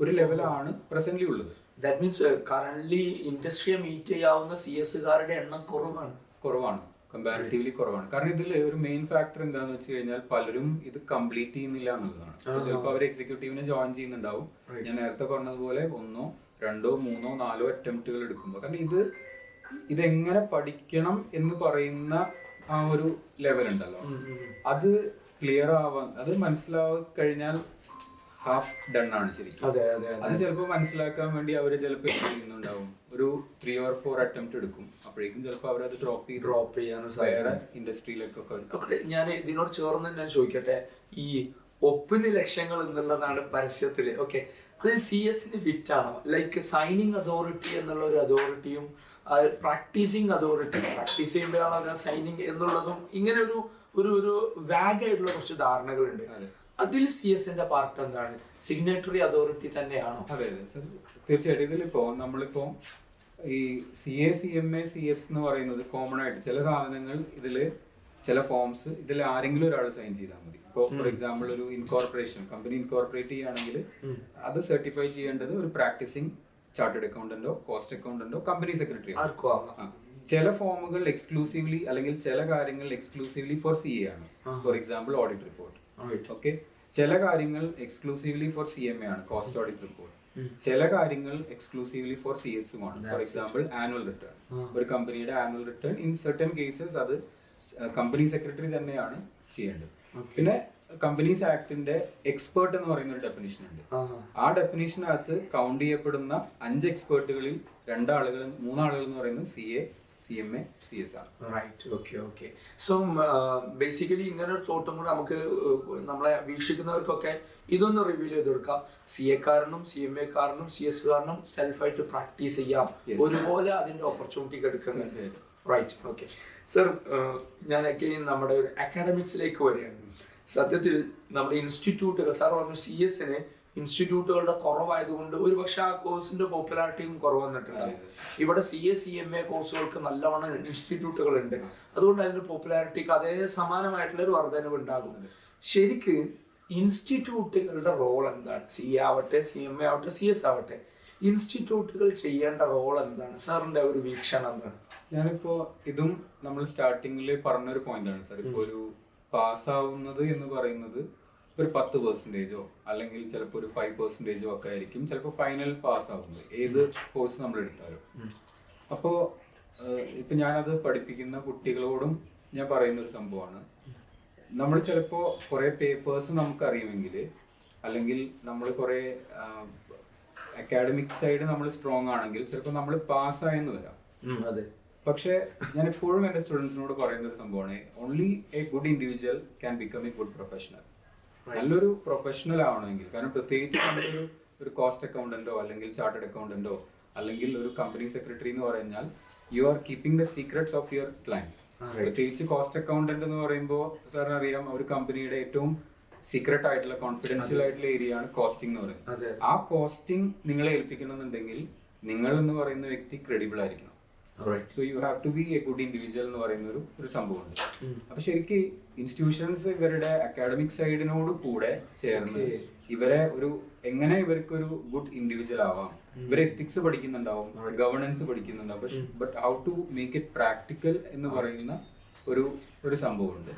ഒരു ലെവലാണ് പ്രസന്റ്ലി ഉള്ളത്. ദാറ്റ് മീൻസ് കറന്റ് ഇൻഡസ്ട്രിയെ മീറ്റ് ചെയ്യാവുന്ന സി എസുകാരുടെ എണ്ണം കുറവാണ്. കുറവാണ്. കമ്പാരിറ്റീവ്ലി കുറവാണ്. കാരണം ഇതിൽ ഒരു മെയിൻ ഫാക്ടർ എന്താന്ന് വെച്ച് കഴിഞ്ഞാൽ പലരും ഇത് കംപ്ലീറ്റ് ചെയ്യുന്നില്ല എന്നുള്ളതാണ്. ചിലപ്പോൾ അവർ എക്സിക്യൂട്ടീവിനെ ജോയിൻ ചെയ്യുന്നുണ്ടാവും. ഞാൻ നേരത്തെ പറഞ്ഞതുപോലെ ഒന്നോ രണ്ടോ മൂന്നോ നാലോ അറ്റംപ്റ്റുകൾ എടുക്കുമ്പോൾ കാരണം ഇത് ഇതെങ്ങനെ പഠിക്കണം എന്ന് പറയുന്ന ആ ഒരു ലെവൽ ഉണ്ടല്ലോ. അത് ക്ലിയർ ആവാൻ അത് മനസ്സിലാവാൻ കഴിഞ്ഞാൽ ഹാഫ് ഡൺ ആണ് ശരിക്കും. അതെ അതെ അത്. ചിലപ്പോൾ മനസ്സിലാക്കാൻ വേണ്ടി അവർ ചിലപ്പോൾ ചെയ്യുന്നുണ്ടാവും? ഒരു ത്രീ ഓർ ഫോർ അറ്റംപ്റ്റ് എടുക്കും. അപ്പോഴേക്കും ചിലപ്പോൾ അവരത് ഡ്രോപ്പ് ചെയ്ത് ഡ്രോപ്പ് ചെയ്യാനും വേറെ ഇൻഡസ്ട്രിയിലേക്കൊക്കെ. ഞാൻ ഇതിനോട് ചേർന്ന് ഞാൻ ചോദിക്കട്ടെ? ഈ ഒപ്പിന് ലക്ഷ്യങ്ങൾ എന്നുള്ളതാണ് പരസ്യത്തിൽ ഓക്കെ അത് സി എസിന് ഫിറ്റ് ആണോ? ലൈക്ക് സൈനിങ് അതോറിറ്റി എന്നുള്ള ഒരു അതോറിറ്റിയും പ്രാക്ടീസിങ് അതോറിറ്റി പ്രാക്ടീസ് ചെയ്യുമ്പോഴാണ് സൈനിങ് എന്നുള്ളതും ഇങ്ങനെ ഒരു ഒരു ഒരു വാഗ് ആയിട്ടുള്ള കുറച്ച് ധാരണകളുണ്ട്. അതിൽ സി എസിന്റെ പാർട്ട് എന്താണ്? സിഗ്നേറ്ററി അതോറിറ്റി തന്നെയാണോ? അതെ അതെ. സർ തീർച്ചയായിട്ടും ഇതിലിപ്പോ നമ്മളിപ്പോ ഈ C A C M A C S എന്ന് പറയുന്നത് കോമൺ ആയിട്ട് ചില സാധനങ്ങൾ ഇതിൽ ചില ഫോംസ് ഇതിൽ ആരെങ്കിലും ഒരാൾ സൈൻ ചെയ്താൽ മതി. ഇപ്പോൾ ഫോർ എക്സാമ്പിൾ ഒരു ഇൻകോർപ്പറേഷൻ കമ്പനി ഇൻകോർപ്പറേറ്റ് ചെയ്യുകയാണെങ്കിൽ അത് സർട്ടിഫൈ ചെയ്യേണ്ടത് ഒരു പ്രാക്ടീസിങ് ചാർട്ടേഡ് അക്കൗണ്ടന്റോ കോസ്റ്റ് അക്കൗണ്ടന്റോ കമ്പനി സെക്രട്ടറി ചില ഫോമുകൾ എക്സ്ക്ലൂസീവ്ലി അല്ലെങ്കിൽ ചില കാര്യങ്ങൾ എക്സ്ക്ലൂസീവ്ലി ഫോർ സി എ ആണ്. For example audit report. Okay ചില കാര്യങ്ങൾ exclusively for C M A ആണ് കോസ്റ്റ് ഓഡിറ്റ് റിപ്പോർട്ട് ചില കാര്യങ്ങൾ എക്സ്ക്ലൂസീവ്ലി ഫോർ സി എസ് ആണ്. ഫോർ എക്സാമ്പിൾ ആനുവൽ റിട്ടേൺ ഒരു കമ്പനിയുടെ annual return in certain cases അത് കമ്പനി സെക്രട്ടറി തന്നെയാണ് ചെയ്യേണ്ടത്. പിന്നെ കമ്പനീസ് ആക്ടിന്റെ എക്സ്പേർട്ട് എന്ന് പറയുന്ന ഒരു ഡെഫിനിഷൻ ഉണ്ട്. ആ. ഡെഫിനേഷനകത്ത് കൗണ്ട് ചെയ്യപ്പെടുന്ന അഞ്ച് എക്സ്പേർട്ടുകളിൽ രണ്ടാളുകൾ മൂന്നാളുകൾ എന്ന് പറയുന്നത് C A C M A C S are right okay okay so basically ഇങ്ങനെ ഒരു തോട്ടും കൂടെ നമുക്ക് നമ്മളെ വീക്ഷിക്കുന്നവർക്കൊക്കെ ഇതൊന്ന് റിവ്യൂ ചെയ്ത് കൊടുക്കാം. സി എ കാരനും സി എം എ കാരനും സി എസ് കാരനും സെൽഫായിട്ട് പ്രാക്ടീസ് ചെയ്യാം. ഒരുപോലെ അതിന്റെ ഓപ്പർച്യൂണിറ്റി എടുക്കുന്നത് തീർച്ചയായിട്ടും. റൈറ്റ് ഓക്കെ സർ ഞാൻ again നമ്മുടെ ഒരു അക്കാഡമിക്സിലേക്ക് വരികയാണ്. സത്യത്തിൽ നമ്മുടെ ഇൻസ്റ്റിറ്റ്യൂട്ടുകൾ സാർ പറഞ്ഞു സി എസിന് ഇൻസ്റ്റിറ്റ്യൂട്ടുകളുടെ കുറവായതുകൊണ്ട് ഒരു പക്ഷെ ആ കോഴ്സിന്റെ പോപ്പുലാരിറ്റിയും കുറവ് വന്നിട്ടുണ്ടാവും ഇവിടെ C A C M A കോഴ്സുകൾക്ക് നല്ലവണ്ണം ഇൻസ്റ്റിറ്റ്യൂട്ടുകൾ ഉണ്ട് അതുകൊണ്ട് അതിന്റെ പോപ്പുലാരിറ്റിക്ക് അതേ സമാനമായിട്ടുള്ള ഒരു വർധനവ് ഉണ്ടാകും ശരിക്ക് ഇൻസ്റ്റിറ്റ്യൂട്ടുകളുടെ റോൾ എന്താണ് സി എ ആവട്ടെ സി എം എ ആവട്ടെ സി എസ് ആവട്ടെ ഇൻസ്റ്റിറ്റ്യൂട്ടുകൾ ചെയ്യേണ്ട റോൾ എന്താണ് സാറിന്റെ ഒരു വീക്ഷണം എന്താണ്? ഞാനിപ്പോ ഇതും നമ്മൾ സ്റ്റാർട്ടിങ്ങിൽ പറഞ്ഞൊരു പോയിന്റ് ആണ് സാർ. ഇപ്പൊ ഒരു പാസ്സാവുന്നത് എന്ന് പറയുന്നത് ഒരു പത്ത് പെർസെന്റേജോ അല്ലെങ്കിൽ ചിലപ്പോൾ ഒരു ഫൈവ് പെർസെന്റേജോ ഒക്കെ ആയിരിക്കും. ചിലപ്പോൾ ഫൈനൽ പാസ് ആവുന്നത്. ഏത് കോഴ്സ് നമ്മൾ എടുത്താലും. അപ്പോൾ ഇപ്പം ഞാനത് പഠിപ്പിക്കുന്ന കുട്ടികളോടും ഞാൻ പറയുന്ന ഒരു സംഭവമാണ്. നമ്മൾ ചിലപ്പോൾ കുറേ പേപ്പേഴ്സ് നമുക്കറിയുമെങ്കിൽ അല്ലെങ്കിൽ നമ്മൾ കുറേ അക്കാഡമിക് സൈഡ് നമ്മൾ സ്ട്രോങ് ആണെങ്കിൽ ചിലപ്പോൾ നമ്മൾ പാസ്സായെന്ന് വരാം. അതെ. പക്ഷേ ഞാൻ എപ്പോഴും എന്റെ സ്റ്റുഡൻസിനോട് പറയുന്ന ഒരു സംഭവമാണ് only a good individual can become a good professional നല്ലൊരു പ്രൊഫഷണൽ ആവണമെങ്കിൽ കാരണം പ്രത്യേകിച്ച് നമ്മളൊരു ഒരു കോസ്റ്റ് അക്കൗണ്ടന്റോ അല്ലെങ്കിൽ ചാർട്ടേഡ് അക്കൗണ്ടന്റോ അല്ലെങ്കിൽ ഒരു കമ്പനി സെക്രട്ടറി എന്ന് പറഞ്ഞാൽ you are keeping the secrets of your client പ്രത്യേകിച്ച് കോസ്റ്റ് അക്കൗണ്ടന്റ് എന്ന് പറയുമ്പോൾ സാറിന് അറിയാം ഒരു കമ്പനിയുടെ ഏറ്റവും സീക്രട്ട് ആയിട്ടുള്ള കോൺഫിഡൻഷ്യൽ ആയിട്ടുള്ള ഏരിയ ആണ് കോസ്റ്റിംഗ് എന്ന് പറയുന്നത്. ആ കോസ്റ്റിംഗ് നിങ്ങളെ ഏൽപ്പിക്കണമെന്നുണ്ടെങ്കിൽ നിങ്ങൾ എന്ന് പറയുന്ന വ്യക്തി ക്രെഡിബിൾ ആയിരിക്കണം. So you have to be a good individual എന്ന് പറയുന്ന ഒരു ഒരു സംഭവമുണ്ട് അപ്പൊ ശരിക്ക് ഇൻസ്റ്റിറ്റ്യൂഷൻസ് ഇവരുടെ അക്കാഡമിക് സൈഡിനോട് കൂടെ ചേർന്ന് ഇവരെ ഒരു എങ്ങനെ ഇവർക്ക് ഒരു ഗുഡ് ഇൻഡിവിജ്വൽ ആവാം ഇവരെ എത്തിക്സ് പഠിക്കുന്നുണ്ടാവും. ഗവർണൻസ് പഠിക്കുന്നുണ്ടാവും. പക്ഷെ but how to make it practical എന്ന് പറയുന്ന ഒരു ഒരു സംഭവമുണ്ട്.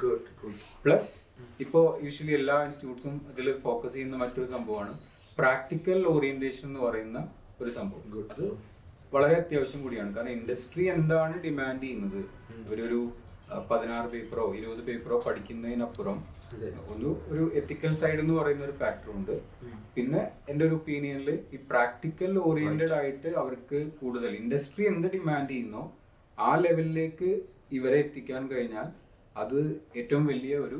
പ്ലസ് ഇപ്പോ യൂഷ്വലി എല്ലാ ഇൻസ്റ്റിറ്റ്യൂട്ട്സും ഇതിൽ ഫോക്കസ് ചെയ്യുന്ന മറ്റൊരു സംഭവമാണ്. പ്രാക്ടിക്കൽ ഓറിയന്റേഷൻ എന്ന് പറയുന്ന ഒരു സംഭവം. അത് വളരെ അത്യാവശ്യം കൂടിയാണ്. കാരണം ഇൻഡസ്ട്രി എന്താണ് ഡിമാൻഡ് ചെയ്യുന്നത്? ഒരു ഒരു പതിനാറ് പേപ്പറോ ഇരുപത് പേപ്പറോ പഠിക്കുന്നതിനപ്പുറം ഒന്ന് ഒരു ഒരു എത്തിക്കൽ സൈഡ് എന്ന് പറയുന്ന ഒരു ഫാക്ടർ ഉണ്ട്. പിന്നെ എന്റെ ഒരു ഒപ്പീനിയനിൽ ഈ പ്രാക്ടിക്കൽ ഓറിയന്റഡ് ആയിട്ട് അവർക്ക് കൂടുതൽ ഇൻഡസ്ട്രി എന്ത് ഡിമാൻഡ് ചെയ്യുന്നോ ആ ലെവലിലേക്ക് ഇവരെ എത്തിക്കാൻ കഴിഞ്ഞാൽ അത് ഏറ്റവും വലിയ ഒരു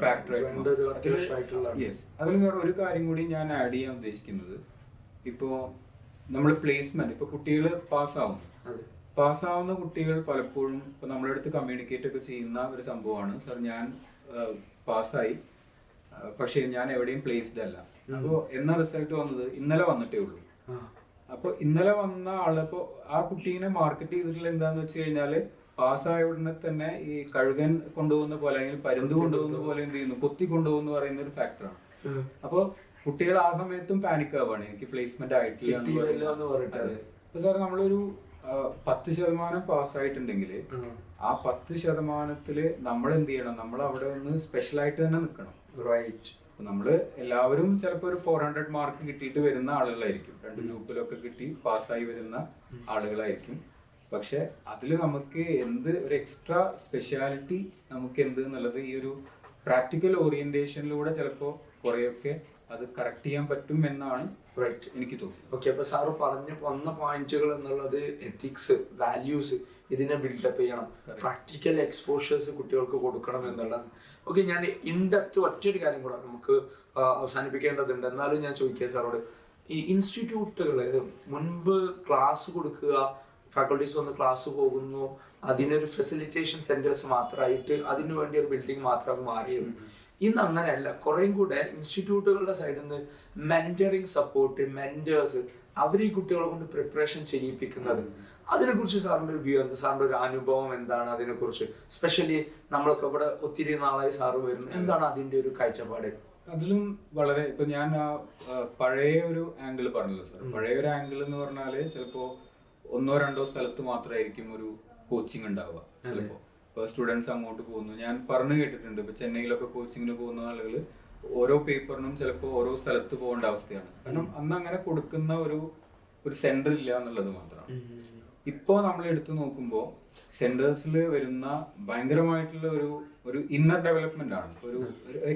ഫാക്ടർ ഒരു അത്യാവശ്യമായിട്ടുള്ള യെസ് അതിൽ ഒരു കാര്യം കൂടി ഞാൻ ആഡ് ചെയ്യാൻ ഉദ്ദേശിക്കുന്നത്. ഇപ്പോ നമ്മൾ പ്ലേസ്മെന്റ് ഇപ്പൊ കുട്ടികൾ പാസ്സാവും പാസ്സാവുന്ന കുട്ടികൾ പലപ്പോഴും ഇപ്പൊ നമ്മളെടുത്ത് അടുത്ത് കമ്മ്യൂണിക്കേറ്റ് ഒക്കെ ചെയ്യുന്ന ഒരു സംഭവമാണ്. സർ ഞാൻ പാസ്സായി പക്ഷേ ഞാൻ എവിടെയും പ്ലേസ്ഡ് അല്ല. അപ്പോൾ എന്നാ റിസൾട്ട് വന്നത്? ഇന്നലെ വന്നിട്ടേ ഉള്ളൂ. അപ്പോൾ അപ്പൊ ഇന്നലെ വന്ന ആളപ്പോ ആ കുട്ടീനെ മാർക്കറ്റ് ചെയ്തിട്ടുള്ള എന്താന്ന് വെച്ച് കഴിഞ്ഞാൽ പാസ്സായ ഉടനെ തന്നെ ഈ കഴുകൻ കൊണ്ടുപോകുന്ന പോലെ അല്ലെങ്കിൽ പരുന്ത് കൊണ്ടുപോകുന്ന പോലെ എന്ത് ചെയ്യുന്നു? കൊത്തി കൊണ്ടുപോകുന്ന പറയുന്ന ഒരു ഫാക്ടറാണ് അപ്പൊ കുട്ടികൾ ആ സമയത്തും പാനിക് ആവാണ് എനിക്ക് പ്ലേസ്മെന്റ് ആയിട്ടില്ല എന്ന്. പറഞ്ഞിട്ട്. ഇപ്പൊ സാർ നമ്മളൊരു പത്ത് ശതമാനം പാസ്സായിട്ടുണ്ടെങ്കിൽ ആ. പത്ത് ശതമാനത്തിൽ നമ്മൾ എന്ത് ചെയ്യണം? നമ്മൾ അവിടെ ഒന്ന് സ്പെഷ്യൽ ആയിട്ട് തന്നെ നിൽക്കണം. റൈറ്റ് നമ്മൾ നമ്മൾ എല്ലാവരും ചിലപ്പോൾ ഒരു ഫോർ ഹൺഡ്രഡ് മാർക്ക് കിട്ടിയിട്ട് വരുന്ന ആളുകളായിരിക്കും. രണ്ട് ഗ്രൂപ്പിലൊക്കെ കിട്ടി പാസ്സായി വരുന്ന ആളുകളായിരിക്കും. പക്ഷെ അതിൽ നമുക്ക് എന്ത് ഒരു എക്സ്ട്രാ സ്പെഷ്യാലിറ്റി നമുക്ക് എന്ത് എന്നുള്ളത് ഈ ഒരു പ്രാക്ടിക്കൽ ഓറിയന്റേഷനിലൂടെ ചിലപ്പോൾ കുറെയൊക്കെ അത് കറക്റ്റ് ചെയ്യാൻ പറ്റും എന്നാണ് റൈറ്റ് എനിക്ക് തോന്നുന്നത്. ഓക്കെ അപ്പൊ സാറ് പറഞ്ഞ വന്ന പോയിന്റുകൾ എന്നുള്ളത് എത്തിക്സ് വാല്യൂസ് ഇതിനെ ബിൽഡപ്പ് ചെയ്യണം. പ്രാക്ടിക്കൽ എക്സ്പോഷേഴ്സ് കുട്ടികൾക്ക് കൊടുക്കണം എന്നുള്ളത് ഓക്കെ ഞാൻ ഇൻഡെപ്ത് ഒറ്റൊരു കാര്യം കൂടെ നമുക്ക് അവസാനിപ്പിക്കേണ്ടതുണ്ട്. എന്നാലും ഞാൻ ചോദിക്കുക സാറോട്. ഈ ഇൻസ്റ്റിറ്റ്യൂട്ടുകൾ മുൻപ് ക്ലാസ് കൊടുക്കുക ഫാക്കൾട്ടീസ് വന്ന് ക്ലാസ് പോകുന്നു അതിനൊരു ഫെസിലിറ്റേഷൻ സെന്റേഴ്സ് മാത്രമായിട്ട് അതിനു വേണ്ടി ഒരു ബിൽഡിംഗ് മാത്രം മാറിയിരുന്നു ഇന്ന് അങ്ങനെയല്ല കുറേയും കൂടെ ഇൻസ്റ്റിറ്റ്യൂട്ടുകളുടെ സൈഡിൽ നിന്ന് മെന്ററിങ് സപ്പോർട്ട് മെന്റേഴ്സ് അവർ ഈ കുട്ടികളെ കൊണ്ട് പ്രിപ്പറേഷൻ ചെയ്യിപ്പിക്കുന്നത്. അതിനെക്കുറിച്ച് സാറിന്റെ ഒരു വ്യൂ എന്താ? സാറിന്റെ ഒരു അനുഭവം എന്താണ് അതിനെക്കുറിച്ച്? സ്പെഷ്യലി നമ്മളൊക്കെ ഇവിടെ ഒത്തിരി നാളായി സാറ് വരുന്നു. എന്താണ് അതിന്റെ ഒരു കാഴ്ചപ്പാട്? അതിലും വളരെ ഇപ്പൊ ഞാൻ ആ, പഴയ ഒരു ആംഗിൾ പറഞ്ഞല്ലോ സാർ. പഴയ ഒരു ആംഗിൾ എന്ന് പറഞ്ഞാൽ ചിലപ്പോ ഒന്നോ രണ്ടോ സ്ഥലത്ത് മാത്രമായിരിക്കും ഒരു കോച്ചിങ് ഉണ്ടാവുക ചിലപ്പോ. ഇപ്പൊ സ്റ്റുഡൻസ് അങ്ങോട്ട് പോകുന്നു. ഞാൻ പറഞ്ഞു കേട്ടിട്ടുണ്ട് ഇപ്പൊ ചെന്നൈയിലൊക്കെ കോച്ചിങ്ങിന് പോകുന്ന ആളുകൾ ഓരോ പേപ്പറിനും ചിലപ്പോൾ ഓരോ സ്ഥലത്ത് പോകേണ്ട അവസ്ഥയാണ്. കാരണം അന്ന് അങ്ങനെ കൊടുക്കുന്ന ഒരു ഒരു സെന്റർ ഇല്ല എന്നുള്ളത് മാത്രമാണ് ഇപ്പോ നമ്മൾ എടുത്തു നോക്കുമ്പോൾ സെന്റേഴ്സിൽ വരുന്ന ഭയങ്കരമായിട്ടുള്ള ഒരു ഒരു ഇന്നർ ഡെവലപ്മെന്റ് ആണ്. ഒരു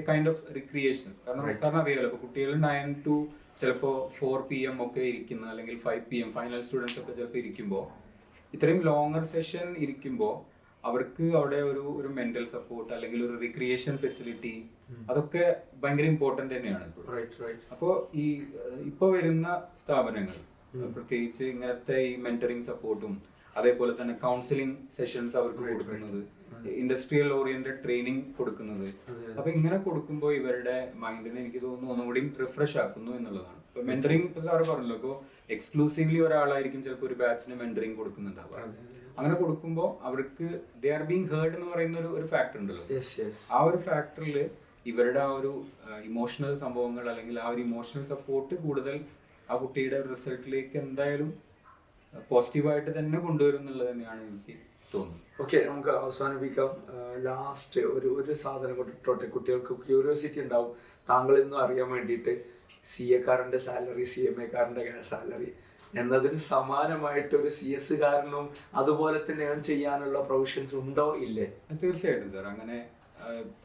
കൈൻഡ് ഓഫ് റിക്രിയേഷൻ കാരണം സാറിന് അറിയാലോ ഇപ്പൊ കുട്ടികൾ നയൻ ടു ചിലപ്പോ ഫോർ പി എം ഒക്കെ ഇരിക്കുന്ന അല്ലെങ്കിൽ five P M final students ഒക്കെ ചിലപ്പോൾ ഇരിക്കുമ്പോൾ ഇത്രയും ലോങ്ങർ സെഷൻ ഇരിക്കുമ്പോൾ അവർക്ക് അവിടെ ഒരു ഒരു മെന്റൽ സപ്പോർട്ട് അല്ലെങ്കിൽ ഒരു റിക്രിയേഷൻ ഫെസിലിറ്റി അതൊക്കെ ഭയങ്കര ഇമ്പോർട്ടന്റ് തന്നെയാണ് ഇപ്പോൾ റൈറ്റ് റൈറ്റ് അപ്പോ ഈ ഇപ്പൊ വരുന്ന സ്ഥാപനങ്ങൾ പ്രത്യേകിച്ച് ഇങ്ങനത്തെ ഈ മെന്ററിങ് സപ്പോർട്ടും അതേപോലെ തന്നെ കൗൺസിലിംഗ് സെഷൻസ് അവർക്ക് കൊടുക്കുന്നത് ഇൻഡസ്ട്രിയൽ ഓറിയന്റഡ് ട്രെയിനിങ് കൊടുക്കുന്നത്. അപ്പൊ ഇങ്ങനെ കൊടുക്കുമ്പോൾ ഇവരുടെ മൈൻഡിനെ എനിക്ക് തോന്നുന്നു ഒന്നുകൂടി റിഫ്രഷ് ആക്കുന്നു എന്നുള്ളതാണ്. ഇപ്പൊ സാറ് പറഞ്ഞല്ലോ ഇപ്പോ എക്സ്ക്ലൂസീവ്ലി ഒരാളായിരിക്കും ചിലപ്പോൾ ഒരു ബാച്ചിന് മെന്ററിങ് കൊടുക്കുന്നുണ്ടാവുക. അങ്ങനെ കൊടുക്കുമ്പോൾ അവർക്ക് ദേ ആർ ബീങ് ഹേർഡ് എന്ന് പറയുന്ന ഒരു ഒരു ഫാക്ടർ ഉണ്ടല്ലോ. ആ ഒരു ഫാക്ടറിൽ ഇവരുടെ ആ ഒരു ഇമോഷണൽ സംഭവങ്ങൾ അല്ലെങ്കിൽ ആ ഒരു ഇമോഷണൽ സപ്പോർട്ട് കൂടുതൽ ആ കുട്ടിയുടെ റിസൾട്ടിലേക്ക് എന്തായാലും പോസിറ്റീവായിട്ട് തന്നെ കൊണ്ടുവരും എന്നുള്ളത് തന്നെയാണ് എനിക്ക് തോന്നുന്നത്. ഓക്കെ നമുക്ക് അവസാനിപ്പിക്കാം. ലാസ്റ്റ് ഒരു ഒരു സാധനം കൊണ്ടിട്ടോട്ടെ. കുട്ടികൾക്ക് ക്യൂരിയോസിറ്റി ഉണ്ടാവും. താങ്കൾ ഇന്നും അറിയാൻ വേണ്ടിയിട്ട് സി എക്കാരന്റെ സാലറി സി എം എക്കാരന്റെ സാലറി എന്നതിന് സമാനമായിട്ട് ഒരു സി എസ് കാരനും അതുപോലെ തന്നെ ചെയ്യാനുള്ള പ്രൊവിഷൻസ് ഉണ്ടോ ഇല്ലേ? തീർച്ചയായിട്ടും സാർ അങ്ങനെ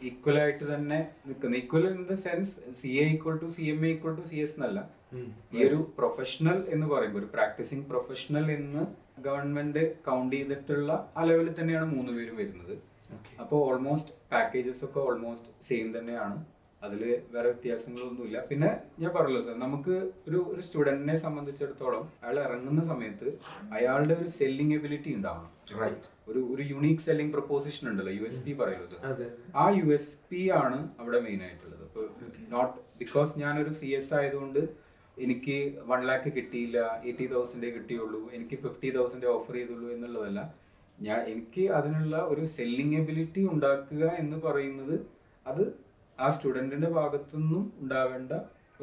ഈക്വൽ ആയിട്ട് തന്നെ നിൽക്കുന്ന. Equal in the sense C A equal to C M A equal to C S എന്നല്ല. ഈ ഒരു പ്രൊഫഷണൽ എന്ന് പറയുമ്പോൾ ഒരു പ്രാക്ടീസിങ് പ്രൊഫഷണൽ എന്ന് ഗവൺമെന്റ് കൗണ്ട് ചെയ്തിട്ടുള്ള ആ ലെവലിൽ തന്നെയാണ് മൂന്ന് പേരും വരുന്നത്. അപ്പോൾ ഓൾമോസ്റ്റ് പാക്കേജസ് ഒക്കെ ഓൾമോസ്റ്റ് സെയിം തന്നെയാണ്. അതിൽ വേറെ വ്യത്യാസങ്ങളൊന്നുമില്ല. പിന്നെ ഞാൻ പറഞ്ഞല്ലോ സാർ നമുക്ക് ഒരു ഒരു സ്റ്റുഡന്റിനെ സംബന്ധിച്ചിടത്തോളം അയാൾ ഇറങ്ങുന്ന സമയത്ത് അയാളുടെ ഒരു സെല്ലിംഗ് എബിലിറ്റി ഉണ്ടാവണം. റൈറ്റ് ഒരു ഒരു യുണീക് സെല്ലിംഗ് പ്രൊപ്പോസിഷൻ ഉണ്ടല്ലോ യു എസ് പി പറയല്ലോ സാർ ആ യു എസ് പി ആണ് അവിടെ മെയിൻ ആയിട്ടുള്ളത്. ഇപ്പോൾ നോട്ട് ബിക്കോസ് ഞാനൊരു സി എസ് ആയതുകൊണ്ട് എനിക്ക് വൺ ലാക്ക് കിട്ടിയില്ല എയ്റ്റി തൗസൻഡേ കിട്ടിയുള്ളൂ എനിക്ക് ഫിഫ്റ്റി തൗസൻഡേ ഓഫർ ചെയ്തുള്ളൂ എന്നുള്ളതല്ല. ഞാൻ എനിക്ക് അതിനുള്ള ഒരു സെല്ലിംഗ് എബിലിറ്റി ഉണ്ടാക്കുക എന്ന് പറയുന്നത് അത് ആ സ്റ്റുഡന്റിന്റെ ഭാഗത്തുനിന്നും ഉണ്ടാവേണ്ട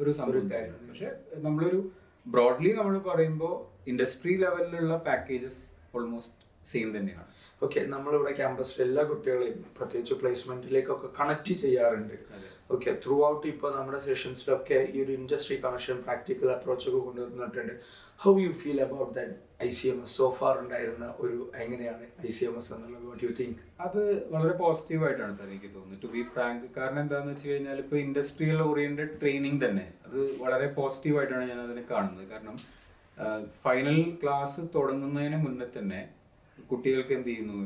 ഒരു സംഭവം പക്ഷെ നമ്മളൊരു ബ്രോഡ്ലി നമ്മൾ പറയുമ്പോൾ ഇൻഡസ്ട്രി ലെവലിലുള്ള പാക്കേജസ് ഓൾമോസ്റ്റ് സെയിം തന്നെയാണ്. ഓക്കെ നമ്മളിവിടെ ക്യാമ്പസിലെ എല്ലാ കുട്ടികളെയും പ്രത്യേകിച്ച് പ്ലേസ്മെന്റിലേക്കൊക്കെ കണക്ട് ചെയ്യാറുണ്ട്. ഓക്കെ ത്രൂ ഔട്ട് ഇപ്പോൾ നമ്മുടെ സെഷൻസിലൊക്കെ ഈ ഒരു ഇൻഡസ്ട്രി കണക്ഷൻ പ്രാക്ടിക്കൽ അപ്രോച്ചൊക്കെ കൊണ്ടുവന്നിട്ടുണ്ട്. How you feel about that I C M S so far ഉണ്ടായിരുന്ന ഒരു എങ്ങനെയാണ് ഐ സി എം എസ് എന്നുള്ളത്? വാട്ട് യു തിങ്ക് അത് വളരെ പോസിറ്റീവ് ആയിട്ടാണ് സാർ എനിക്ക് തോന്നുന്നത്. ടു ബി ഫ്രാങ്ക് കാരണം എന്താണെന്ന് വെച്ച് കഴിഞ്ഞാൽ ഇപ്പോൾ ഇൻഡസ്ട്രിയൽ ഓറിയന്റഡ് ട്രെയിനിങ് തന്നെ. അത് വളരെ പോസിറ്റീവ് ആയിട്ടാണ് ഞാൻ അതിനെ കാണുന്നത്. കാരണം ഫൈനൽ ക്ലാസ് തുടങ്ങുന്നതിന് മുന്നേ തന്നെ കുട്ടികൾക്ക് എന്ത് ചെയ്യുന്നു?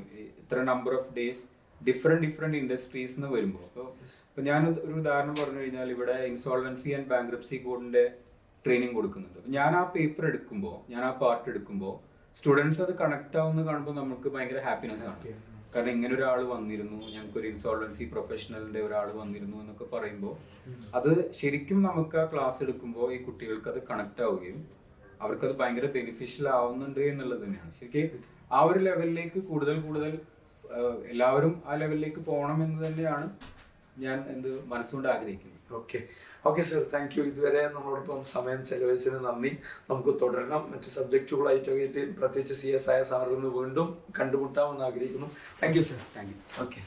ഇത്ര number of days different different industries എന്ന് വരുമ്പോൾ അപ്പോൾ ഞാൻ ഒരു ഉദാഹരണം പറഞ്ഞു കഴിഞ്ഞാൽ ഇവിടെ ഇൻസോൾവൻസി ആൻഡ് ബാങ്ക്രപ്സി കോഡിന്റെ ട്രെയിനിങ് കൊടുക്കുന്നുണ്ട്. ഞാൻ ആ പേപ്പർ എടുക്കുമ്പോൾ ഞാൻ ആ പാർട്ട് എടുക്കുമ്പോൾ സ്റ്റുഡൻസ് അത് കണക്ട് ആവുന്ന കാണുമ്പോൾ നമുക്ക് ഭയങ്കര ഹാപ്പിനെസ് ആണ്. കാരണം ഇങ്ങനെ ഒരാൾ വന്നിരുന്നു ഞങ്ങൾക്ക് ഒരു ഇൻസോൾവൻസി പ്രൊഫഷണലിന്റെ ഒരാൾ വന്നിരുന്നു എന്നൊക്കെ പറയുമ്പോൾ അത് ശരിക്കും നമുക്ക് ആ ക്ലാസ് എടുക്കുമ്പോൾ ഈ കുട്ടികൾക്ക് അത് കണക്ട് ആവുകയും അവർക്കത് ഭയങ്കര ബെനിഫിഷ്യൽ ആവുന്നുണ്ട് എന്നുള്ളത് തന്നെയാണ്. ശരിക്കും ആ ഒരു ലെവലിലേക്ക് കൂടുതൽ കൂടുതൽ എല്ലാവരും ആ ലെവലിലേക്ക് പോകണം എന്ന് തന്നെയാണ് ഞാൻ എന്ത് മനസ്സുകൊണ്ട് ആഗ്രഹിക്കുന്നത്. Okay okay sir thank you ഇതുവരെ നമ്മളോടൊപ്പം സമയം ചെലവഴിച്ചതിന് നന്ദി. നമുക്ക് തുടരണം. മറ്റ് സബ്ജക്റ്റുകളായിട്ടൊക്കെ പ്രത്യേകിച്ച് സി എസ് ആയ സാറിൽ നിന്ന് വീണ്ടും കണ്ടുമുട്ടാമെന്ന് ആഗ്രഹിക്കുന്നു. Thank you sir thank you okay